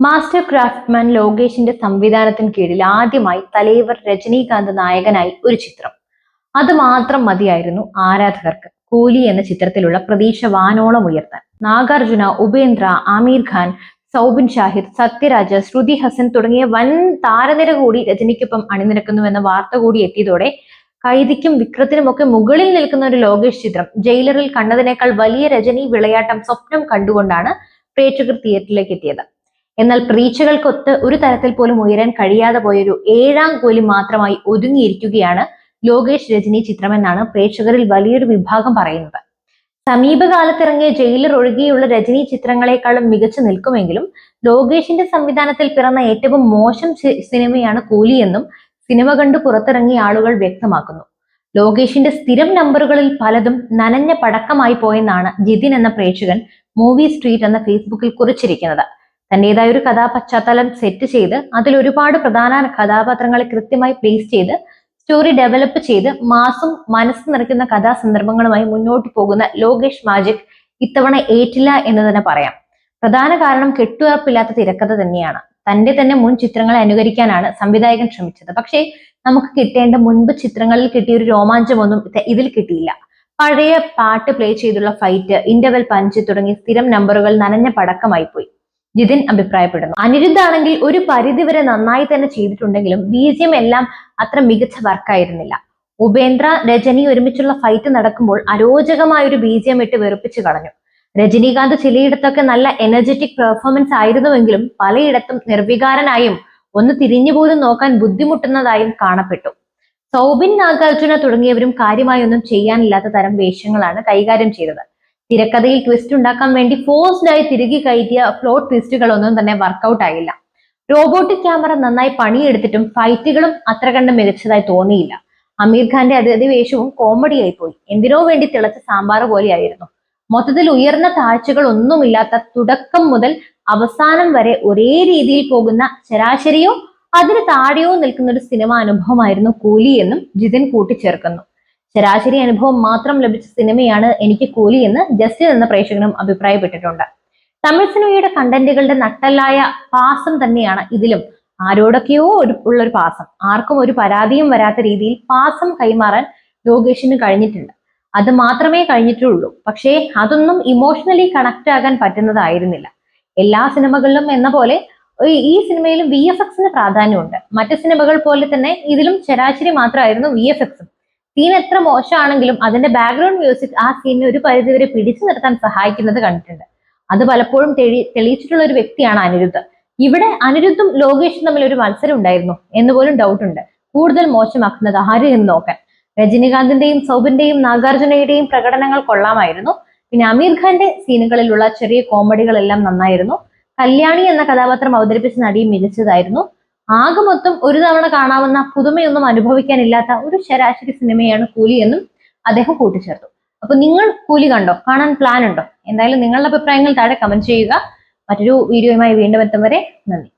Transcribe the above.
Master craftsman ലോകേഷിന്റെ സംവിധാനത്തിന് കീഴിൽ ആദ്യമായി തലൈവർ രജനീകാന്ത് നായകനായി ഒരു ചിത്രം. അത് മാത്രം മതിയായിരുന്നു ആരാധകർക്ക്. കൂലി എന്ന ചിത്രത്തിലുള്ള പ്രതീക്ഷ വാനോളം ഉയർത്താൻ. നാഗാർജുന ഉപേന്ദ്ര ആമീർ ഖാൻ സൗബിൻ ഷാഹിർ സത്യരാജ് ശ്രുതി ഹസൻ തുടങ്ങിയ വൻ താരനിര കൂടി രജനിക്കൊപ്പം അണിനിരക്കുന്നുവെന്ന വാർത്ത കൂടി എത്തിയതോടെ കൈദിക്കും വിക്രത്തിനുമൊക്കെ മുകളിൽ നിൽക്കുന്ന ഒരു ലോകേഷ് ചിത്രം ജയിലറിൽ കണ്ടതിനേക്കാൾ വലിയ രജനി വിളയാട്ടം സ്വപ്നം കണ്ടുകൊണ്ടാണ് പ്രേക്ഷകർ തിയേറ്ററിലേക്ക് എത്തിയത്. എന്നാൽ പ്രീക്ഷകൾക്കൊത്ത് ഒരു തരത്തിൽ പോലും ഉയരാൻ കഴിയാതെ പോയൊരു ഏഴാം കോലി മാത്രമായി ഒതുങ്ങിയിരിക്കുകയാണ് ലോകേഷ് രജനി ചിത്രമെന്നാണ് പ്രേക്ഷകരിൽ വലിയൊരു വിഭാഗം പറയുന്നത്. സമീപകാലത്തിറങ്ങിയ ജയിലർ ഒഴികെയുള്ള രജനി ചിത്രങ്ങളെക്കാളും മികച്ചു നിൽക്കുമെങ്കിലും ലോകേഷിന്റെ സംവിധാനത്തിൽ പിറന്ന ഏറ്റവും മോശം സിനിമയാണ് കൂലി എന്നും സിനിമ കണ്ട് പുറത്തിറങ്ങിയ ആളുകൾ വ്യക്തമാക്കുന്നു. ലോകേഷിന്റെ സ്ഥിരം നമ്പറുകളിൽ പലതും നനഞ്ഞ പടക്കമായി പോയെന്നാണ് ജിതിൻ എന്ന പ്രേക്ഷകൻ മൂവി സ്ട്രീറ്റ് എന്ന ഫേസ്ബുക്കിൽ കുറിച്ചിരിക്കുന്നത്. തന്റേതായ ഒരു കഥാപശ്ചാത്തലം സെറ്റ് ചെയ്ത് അതിൽ ഒരുപാട് പ്രധാന കഥാപാത്രങ്ങളെ കൃത്യമായി പ്ലേസ് ചെയ്ത് സ്റ്റോറി ഡെവലപ്പ് ചെയ്ത് മാസും മനസ്സ് നിറയ്ക്കുന്ന കഥാസന്ദർഭങ്ങളുമായി മുന്നോട്ട് പോകുന്ന ലോകേഷ് മാജിക് ഇത്തവണ ഏറ്റില്ല എന്ന് തന്നെ പറയാം. പ്രധാന കാരണം കെട്ടുറപ്പില്ലാത്ത തിരക്കഥ തന്നെയാണ്. തന്റെ തന്നെ മുൻ ചിത്രങ്ങളെ അനുകരിക്കാനാണ് സംവിധായകൻ ശ്രമിച്ചത്. പക്ഷേ നമുക്ക് കിട്ടേണ്ട മുൻപ് ചിത്രങ്ങളിൽ കിട്ടിയ ഒരു രോമാഞ്ചമൊന്നും ഇതിൽ കിട്ടിയില്ല. പഴയ പാട്ട് പ്ലേ ചെയ്തുള്ള ഫൈറ്റ് ഇന്റർവെൽ പഞ്ച് തുടങ്ങി സ്ഥിരം നമ്പറുകൾ നനഞ്ഞ പടക്കമായി പോയി ജിതിൻ അഭിപ്രായപ്പെടുന്നു. അനിരുദ്ധാണെങ്കിൽ ഒരു പരിധിവരെ നന്നായി തന്നെ ചെയ്തിട്ടുണ്ടെങ്കിലും ബി ജി എം എല്ലാം അത്ര മികച്ച വർക്കായിരുന്നില്ല. ഉപേന്ദ്ര രജനി ഒരുമിച്ചുള്ള ഫൈറ്റ് നടക്കുമ്പോൾ അരോചകമായ ഒരു ബി ജി എം ഇട്ട് വെറുപ്പിച്ചു കളഞ്ഞു. രജനീകാന്ത് ചിലയിടത്തൊക്കെ നല്ല എനർജറ്റിക് പെർഫോമൻസ് ആയിരുന്നുവെങ്കിലും പലയിടത്തും നിർവികാരനായും ഒന്ന് തിരിഞ്ഞു പോലും നോക്കാൻ ബുദ്ധിമുട്ടുന്നതായും കാണപ്പെട്ടു. സൗബിൻ നാഗാർജുന തുടങ്ങിയവരും കാര്യമായൊന്നും ചെയ്യാനില്ലാത്ത തരം വേഷങ്ങളാണ് കൈകാര്യം ചെയ്തത്. തിരക്കഥയിൽ ട്വിസ്റ്റ് ഉണ്ടാക്കാൻ വേണ്ടി ഫോഴ്സ്ഡ് ആയി തിരികെ കയറ്റിയ ഫ്ലോട്ട് ട്വിസ്റ്റുകളൊന്നും തന്നെ വർക്കൗട്ട് ആയില്ല. റോബോട്ടിക് ക്യാമറ നന്നായി പണിയെടുത്തിട്ടും ഫൈറ്റുകളും അത്ര കണ്ട് മികച്ചതായി തോന്നിയില്ല. അമീർ ഖാന്റെ അതിഥി വേഷവും കോമഡിയായി പോയി. എന്തിനോ വേണ്ടി തിളച്ച സാമ്പാർ പോലെയായിരുന്നു. മൊത്തത്തിൽ ഉയർന്ന താഴ്ചകൾ ഒന്നുമില്ലാത്ത തുടക്കം മുതൽ അവസാനം വരെ ഒരേ രീതിയിൽ പോകുന്ന ശരാശരിയോ അതിന് താഴെയോ നിൽക്കുന്ന ഒരു സിനിമ അനുഭവമായിരുന്നു കൂലി എന്നും ജിതിൻ കൂട്ടിച്ചേർക്കുന്നു. ശരാശരി അനുഭവം മാത്രം ലഭിച്ച സിനിമയാണ് എനിക്ക് കൂലി എന്ന് ജസ്റ്റിൻ എന്ന പ്രേക്ഷകനും അഭിപ്രായപ്പെട്ടിട്ടുണ്ട്. തമിഴ് സിനിമയുടെ കണ്ടന്റുകളുടെ നട്ടല്ലായ പാസം തന്നെയാണ് ഇതിലും. ആരോടൊക്കെയോ ഒരു ഉള്ളൊരു പാസം. ആർക്കും ഒരു പരാതിയും വരാത്ത രീതിയിൽ പാസം കൈമാറാൻ ലോകേഷിന് കഴിഞ്ഞിട്ടുണ്ട്. അത് മാത്രമേ കഴിഞ്ഞിട്ടുള്ളൂ. പക്ഷേ അതൊന്നും ഇമോഷണലി കണക്ട് ആകാൻ പറ്റുന്നതായിരുന്നില്ല. എല്ലാ സിനിമകളിലും എന്ന പോലെ ഈ സിനിമയിലും വി എഫ് എക്സിന് പ്രാധാന്യമുണ്ട്. മറ്റു സിനിമകൾ പോലെ തന്നെ ഇതിലും ശരാശരി മാത്രമായിരുന്നു വി എഫ് എക്സും സീൻ എത്ര മോശമാണെങ്കിലും അതിന്റെ ബാക്ക്ഗ്രൗണ്ട് മ്യൂസിക് ആ സീനിനെ ഒരു പരിധിവരെ പിടിച്ചു നിർത്താൻ സഹായിക്കുന്നത് കണ്ടിട്ടുണ്ട്. അത് പലപ്പോഴും തെളി തെളിയിച്ചിട്ടുള്ള ഒരു വ്യക്തിയാണ് അനിരുദ്ധ്. ഇവിടെ അനിരുദ്ധും ലോകേഷും തമ്മിൽ ഒരു മത്സരം ഉണ്ടായിരുന്നു എന്ന് പോലും ഡൗട്ട് ഉണ്ട്. കൂടുതൽ മോശമാക്കുന്നത് ആര് എന്ന് നോക്കാൻ. രജനീകാന്തിന്റെയും സൗബിന്റെയും നാഗാർജുനയുടെയും പ്രകടനങ്ങൾ കൊള്ളാമായിരുന്നു. പിന്നെ അമീർ ഖാന്റെ സീനുകളിലുള്ള ചെറിയ കോമഡികളെല്ലാം നന്നായിരുന്നു. കല്യാണി എന്ന കഥാപാത്രം അവതരിപ്പിച്ച നടിയും മികച്ചതായിരുന്നു. ആകെ മൊത്തം ഒരു തവണ കാണാവുന്ന പുതുമയൊന്നും അനുഭവിക്കാനില്ലാത്ത ഒരു ശരാശരി സിനിമയാണ് കൂലി എന്നും അദ്ദേഹം കൂട്ടിച്ചേർത്തു. അപ്പൊ നിങ്ങൾ കൂലി കണ്ടോ? കാണാൻ പ്ലാൻ ഉണ്ടോ? എന്തായാലും നിങ്ങളുടെ അഭിപ്രായങ്ങൾ താഴെ കമന്റ് ചെയ്യുക. മറ്റൊരു വീഡിയോയുമായി വീണ്ടും എത്തും വരെ നന്ദി.